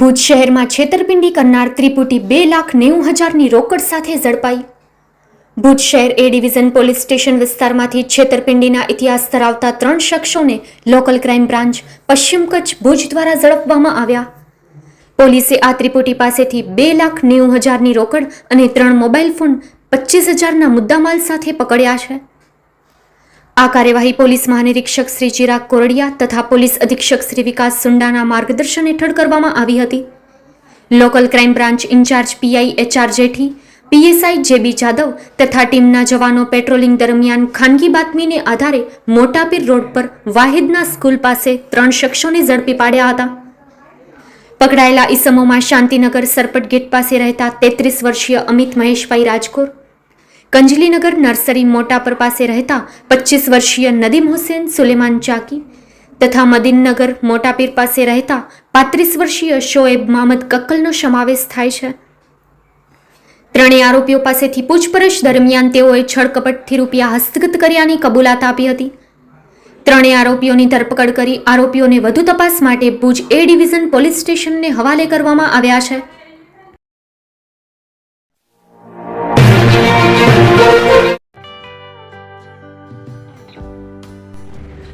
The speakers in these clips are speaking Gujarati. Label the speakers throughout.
Speaker 1: ભુજ શહેરમાં છેતરપિંડી કરનાર ત્રિપુટી બે લાખ નેવું હજારની રોકડ સાથે ઝડપાઈ. ભુજ શહેર એ ડિવિઝન પોલીસ સ્ટેશન વિસ્તારમાંથી છેતરપિંડીના ઇતિહાસ ધરાવતા ત્રણ શખ્સોને લોકલ ક્રાઇમ બ્રાન્ચ, પશ્ચિમ કચ્છ, ભુજ દ્વારા ઝડપવામાં આવ્યા. પોલીસે આ ત્રિપુટી પાસેથી બે લાખ નેવું હજારની રોકડ અને ત્રણ મોબાઈલ ફોન પચીસ હજારના મુદ્દામાલ સાથે પકડ્યા છે. આ કાર્યવાહી પોલીસ મહાનિરીક્ષક શ્રી ચિરાગ કોરડિયા તથા પોલીસ અધિક્ષક શ્રી વિકાસ સુંડાના માર્ગદર્શન હેઠળ કરવામાં આવી હતી. Local crime branch incharge PI HR Jethi PSI JB Jadav તથા ટીમના જવાનો પેટ્રોલિંગ દરમિયાન ખાનગી બાતમીને આધારે મોટાપીર રોડ પર વાહિદના સ્કૂલ પાસે ત્રણ શખ્સોને ઝડપી પાડ્યા હતા. પકડાયેલા ઈસમોમાં શાંતિનગર સરપટ ગેટ પાસે રહેતા તેત્રીસ વર્ષીય અમિત મહેશભાઈ રાજકોર કંજલીનગર નર્સરી મોટાપર પાસે રહેતા પચીસ વર્ષીય નદીમ હુસેન સુલેમાન ચાકી તથા મદીનનગર મોટાપીર પાસે રહેતા પાંત્રીસ વર્ષીય શોએબ મામદ કક્કલનો સમાવેશ થાય છે. ત્રણેય આરોપીઓ પાસેથી પૂછપરછ દરમિયાન તેઓએ છળકપટથી રૂપિયા હસ્તગત કર્યાની કબૂલાત આપી હતી. ત્રણેય આરોપીઓની ધરપકડ કરી આરોપીઓને વધુ તપાસ માટે ભુજ એ ડિવિઝન પોલીસ સ્ટેશનને હવાલે કરવામાં આવ્યા છે.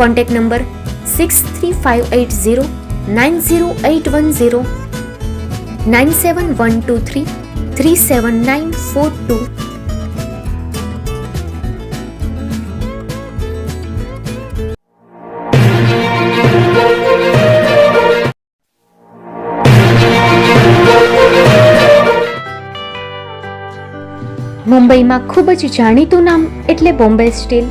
Speaker 1: Contact number six three five eight zero nine zero eight one zero nine seven one two three three seven nine four two મુંબઈમાં ખૂબ જ જાણીતું નામ એટલે બોમ્બે સ્ટીલ.